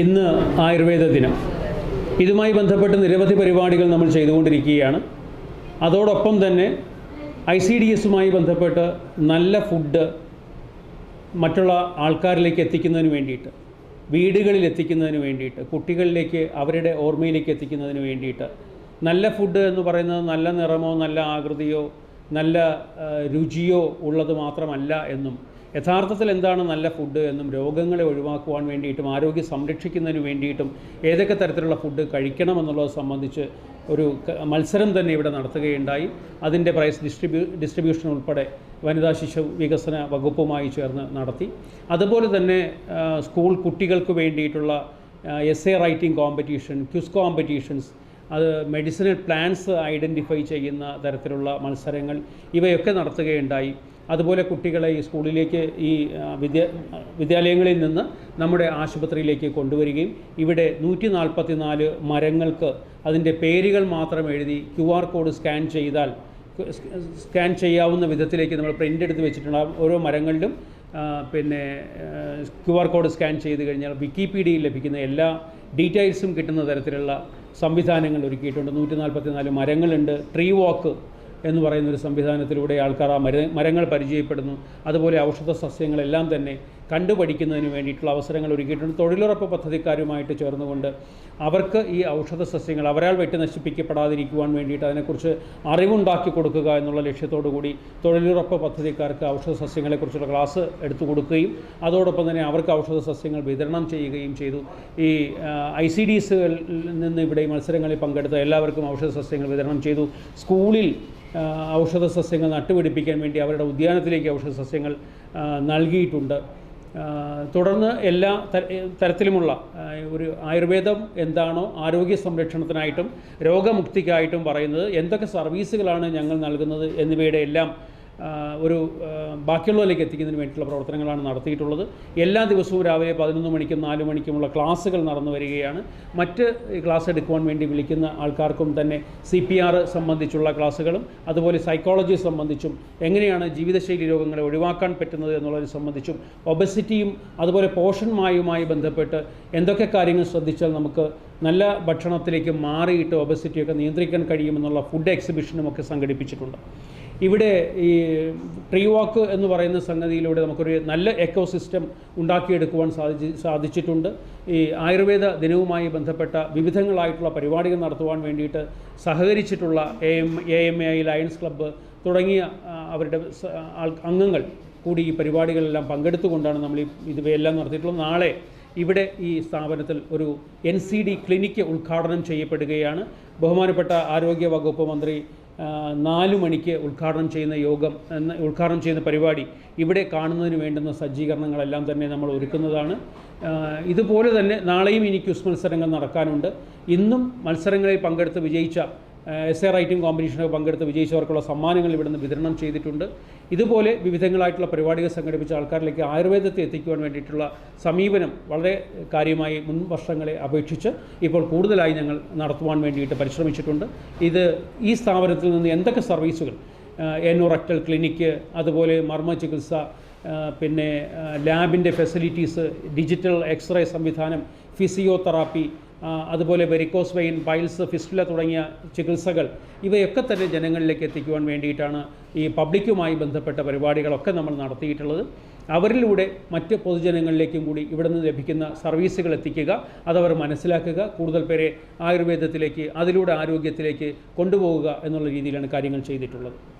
ഇന്ന് ആയുർവേദ ദിനം. ഇതുമായി ബന്ധപ്പെട്ട് നിരവധി പരിപാടികൾ നമ്മൾ ചെയ്തുകൊണ്ടിരിക്കുകയാണ്. അതോടൊപ്പം തന്നെ ഐ സി ഡി എസുമായി ബന്ധപ്പെട്ട് നല്ല ഫുഡ് മറ്റുള്ള ആൾക്കാരിലേക്ക് എത്തിക്കുന്നതിന് വേണ്ടിയിട്ട് വീടുകളിൽ എത്തിക്കുന്നതിന് വേണ്ടിയിട്ട് കുട്ടികളിലേക്ക് അവരുടെ ഓർമ്മയിലേക്ക് എത്തിക്കുന്നതിന് വേണ്ടിയിട്ട് നല്ല ഫുഡ് എന്ന് പറയുന്നത് നല്ല നിറമോ നല്ല ആകൃതിയോ നല്ല രുചിയോ ഉള്ളത് മാത്രമല്ല എന്നും യഥാർത്ഥത്തിൽ എന്താണ് നല്ല ഫുഡ് എന്നും രോഗങ്ങളെ ഒഴിവാക്കുവാൻ വേണ്ടിയിട്ടും ആരോഗ്യം സംരക്ഷിക്കുന്നതിന് വേണ്ടിയിട്ടും ഏതൊക്കെ തരത്തിലുള്ള ഫുഡ് കഴിക്കണമെന്നുള്ളത് സംബന്ധിച്ച് ഒരു മത്സരം തന്നെ ഇവിടെ നടത്തുകയുണ്ടായി. അതിന്റെ പ്രൈസ് ഡിസ്ട്രിബ്യൂ ഡിസ്ട്രിബ്യൂഷൻ ഉൾപ്പെടെ വനിതാ ശിശു വികസന വകുപ്പുമായി ചേർന്ന് നടത്തി. അതുപോലെ തന്നെ സ്കൂൾ കുട്ടികൾക്ക് വേണ്ടിയിട്ടുള്ള essay writing competition quiz competitions അത് മെഡിസിനൽ പ്ലാൻസ് ഐഡന്റിഫൈ ചെയ്യുന്ന തരത്തിലുള്ള മത്സരങ്ങൾ ഇവയൊക്കെ നടത്തുകയുണ്ടായി. അതുപോലെ കുട്ടികളെ ഈ സ്കൂളിലേക്ക് ഈ വിദ്യ വിദ്യാലയങ്ങളിൽ നിന്ന് നമ്മുടെ ആശുപത്രിയിലേക്ക് കൊണ്ടുവരികയും ഇവിടെ നൂറ്റി നാൽപ്പത്തി നാല് മരങ്ങൾക്ക് അതിന്റെ പേരുകൾ മാത്രം എഴുതി ക്യു ആർ കോഡ് സ്കാൻ ചെയ്താൽ സ്കാൻ ചെയ്യാവുന്ന വിധത്തിലേക്ക് നമ്മൾ പ്രിന്റ് എടുത്ത് വെച്ചിട്ടുണ്ട്. ഓരോ മരങ്ങളിലും പിന്നെ ക്യു ആർ കോഡ് സ്കാൻ ചെയ്ത് കഴിഞ്ഞാൽ വിക്കിപീഡിയയിൽ ലഭിക്കുന്ന എല്ലാ ഡീറ്റെയിൽസും കിട്ടുന്ന തരത്തിലുള്ള സംവിധാനങ്ങൾ ഒരുക്കിയിട്ടുണ്ട്. നൂറ്റി നാൽപ്പത്തി നാല് മരങ്ങളുണ്ട്. ട്രീ വാക്ക് എന്ന് പറയുന്ന ഒരു സംവിധാനത്തിലൂടെ ആൾക്കാർ ആ മര മരങ്ങൾ പരിചയപ്പെടുന്നു. അതുപോലെ ഔഷധ സസ്യങ്ങളെല്ലാം തന്നെ കണ്ടുപഠിക്കുന്നതിന് വേണ്ടിയിട്ടുള്ള അവസരങ്ങൾ ഒരുക്കിയിട്ടുണ്ട്. തൊഴിലുറപ്പ് പദ്ധതിക്കാരുമായിട്ട് ചേർന്നുകൊണ്ട് അവർക്ക് ഈ ഔഷധ സസ്യങ്ങൾ അവരാൽ വെട്ടി നശിപ്പിക്കപ്പെടാതിരിക്കുവാൻ വേണ്ടിയിട്ട് അതിനെക്കുറിച്ച് അറിവുണ്ടാക്കി കൊടുക്കുക എന്നുള്ള ലക്ഷ്യത്തോടു കൂടി തൊഴിലുറപ്പ് പദ്ധതിക്കാർക്ക് ഔഷധ സസ്യങ്ങളെക്കുറിച്ചുള്ള ക്ലാസ് എടുത്തു കൊടുക്കുകയും അതോടൊപ്പം തന്നെ അവർക്ക് ഔഷധ സസ്യങ്ങൾ വിതരണം ചെയ്യുകയും ചെയ്തു. ഈ ഐ സി ഡി എസുകളിൽ നിന്ന് ഇവിടെ മത്സരങ്ങളിൽ പങ്കെടുത്ത എല്ലാവർക്കും ഔഷധ സസ്യങ്ങൾ വിതരണം ചെയ്തു. സ്കൂളിൽ ഔഷധ സസ്യങ്ങൾ നട്ടുപിടിപ്പിക്കാൻ വേണ്ടി അവരുടെ ഉദ്യാനത്തിലേക്ക് ഔഷധ സസ്യങ്ങൾ നൽകിയിട്ടുണ്ട്. തുടർന്ന് എല്ലാ തര- തരത്തിലുമുള്ള ഒരു ആയുർവേദം എന്താണോ ആരോഗ്യ സംരക്ഷണത്തിനായിട്ടും രോഗമുക്തിക്കായിട്ടും പറയുന്നത് എന്തൊക്കെ സർവീസുകളാണ് ഞങ്ങൾ നൽകുന്നത് എന്നിവയുടെ എല്ലാം ഒരു ബാക്കിയുള്ളവരിലേക്ക് എത്തിക്കുന്നതിന് വേണ്ടിയിട്ടുള്ള പ്രവർത്തനങ്ങളാണ് നടത്തിയിട്ടുള്ളത്. എല്ലാ ദിവസവും രാവിലെ പതിനൊന്ന് മണിക്കും നാല് മണിക്കുമുള്ള ക്ലാസ്സുകൾ നടന്നു വരികയാണ്. മറ്റ് ക്ലാസ് എടുക്കുവാൻ വേണ്ടി വിളിക്കുന്ന ആൾക്കാർക്കും തന്നെ സി പി ആർ സംബന്ധിച്ചുള്ള ക്ലാസ്സുകളും അതുപോലെ സൈക്കോളജി സംബന്ധിച്ചും എങ്ങനെയാണ് ജീവിതശൈലി രോഗങ്ങളെ ഒഴിവാക്കാൻ പറ്റുന്നത് എന്നുള്ളതിനെ സംബന്ധിച്ചും ഒബസിറ്റിയും അതുപോലെ പോഷൺമായുമായി ബന്ധപ്പെട്ട് എന്തൊക്കെ കാര്യങ്ങൾ ശ്രദ്ധിച്ചാൽ നമുക്ക് നല്ല ഭക്ഷണത്തിലേക്ക് മാറിയിട്ട് ഒബസിറ്റിയൊക്കെ നിയന്ത്രിക്കാൻ കഴിയുമെന്നുള്ള ഫുഡ് എക്സിബിഷനും ഒക്കെ സംഘടിപ്പിച്ചിട്ടുണ്ട്. ഇവിടെ ഈ ട്രീ വാക്ക് എന്ന് പറയുന്ന സംഗതിയിലൂടെ നമുക്കൊരു നല്ല എക്കോ സിസ്റ്റം ഉണ്ടാക്കിയെടുക്കുവാൻ സാധിച്ച് സാധിച്ചിട്ടുണ്ട്. ഈ ആയുർവേദ ദിനവുമായി ബന്ധപ്പെട്ട വിവിധങ്ങളായിട്ടുള്ള പരിപാടികൾ നടത്തുവാൻ വേണ്ടിയിട്ട് സഹകരിച്ചിട്ടുള്ള A M A M A I Lions Club തുടങ്ങിയ അവരുടെ അംഗങ്ങൾ കൂടി ഈ പരിപാടികളെല്ലാം പങ്കെടുത്തുകൊണ്ടാണ് നമ്മൾ ഈ ഇവയെല്ലാം നടത്തിയിട്ടുള്ളത്. നാളെ ഇവിടെ ഈ സ്ഥാപനത്തിൽ ഒരു എൻ സി ഡി ക്ലിനിക്ക് ഉദ്ഘാടനം ചെയ്യപ്പെടുകയാണ്. ബഹുമാനപ്പെട്ട ആരോഗ്യ വകുപ്പ് മന്ത്രി നാല് മണിക്ക് ഉദ്ഘാടനം ചെയ്യുന്ന യോഗം എന്ന ഉദ്ഘാടനം ചെയ്യുന്ന പരിപാടി ഇവിടെ കാണുന്നതിന് വേണ്ടുന്ന സജ്ജീകരണങ്ങളെല്ലാം തന്നെ നമ്മൾ ഒരുക്കുന്നതാണ്. ഇതുപോലെ തന്നെ നാളെയും ഇനി ക്യൂസ് മത്സരങ്ങൾ നടക്കാനുണ്ട്. ഇന്നും മത്സരങ്ങളിൽ പങ്കെടുത്ത് വിജയിച്ച എസ് എ റൈറ്റിംഗ് കോമ്പറ്റീഷനൊക്കെ പങ്കെടുത്ത് വിജയിച്ചവർക്കുള്ള സമ്മാനങ്ങൾ ഇവിടുന്ന് വിതരണം ചെയ്തിട്ടുണ്ട്. ഇതുപോലെ വിവിധങ്ങളായിട്ടുള്ള പരിപാടികൾ സംഘടിപ്പിച്ച ആൾക്കാരിലേക്ക് ആയുർവേദത്തെ എത്തിക്കുവാൻ വേണ്ടിയിട്ടുള്ള സമീപനം വളരെ കാര്യമായി മുൻ വർഷങ്ങളെ അപേക്ഷിച്ച് ഇപ്പോൾ കൂടുതലായി ഞങ്ങൾ നടത്തുവാൻ വേണ്ടിയിട്ട് പരിശ്രമിച്ചിട്ടുണ്ട്. ഇത് ഈ സ്ഥാപനത്തിൽ നിന്ന് എന്തൊക്കെ സർവീസുകൾ? എനോറക്ടൽ ക്ലിനിക്ക് അതുപോലെ മർമ്മ ചികിത്സ പിന്നെ ലാബിന്റെ ഫെസിലിറ്റീസ് ഡിജിറ്റൽ എക്സ്റേ സംവിധാനം ഫിസിയോതെറാപ്പി അതുപോലെ വെരിക്കോസ് വെയിൻ പൈൽസ് ഫിസ്റ്റുല തുടങ്ങിയ ചികിത്സകൾ ഇവയൊക്കെ തന്നെ ജനങ്ങളിലേക്ക് എത്തിക്കുവാൻ വേണ്ടിയിട്ടാണ് ഈ പബ്ലിക്കുമായി ബന്ധപ്പെട്ട പരിപാടികളൊക്കെ നമ്മൾ നടത്തിയിട്ടുള്ളത്. അവരിലൂടെ മറ്റ് പൊതുജനങ്ങളിലേക്കും കൂടി ഇവിടെ നിന്ന് ലഭിക്കുന്ന സർവീസുകൾ എത്തിക്കുക അതവർ മനസ്സിലാക്കുക കൂടുതൽ പേരെ ആയുർവേദത്തിലേക്ക് അതിലൂടെ ആരോഗ്യത്തിലേക്ക് കൊണ്ടുപോകുക എന്നുള്ള രീതിയിലാണ് കാര്യങ്ങൾ ചെയ്തിട്ടുള്ളത്.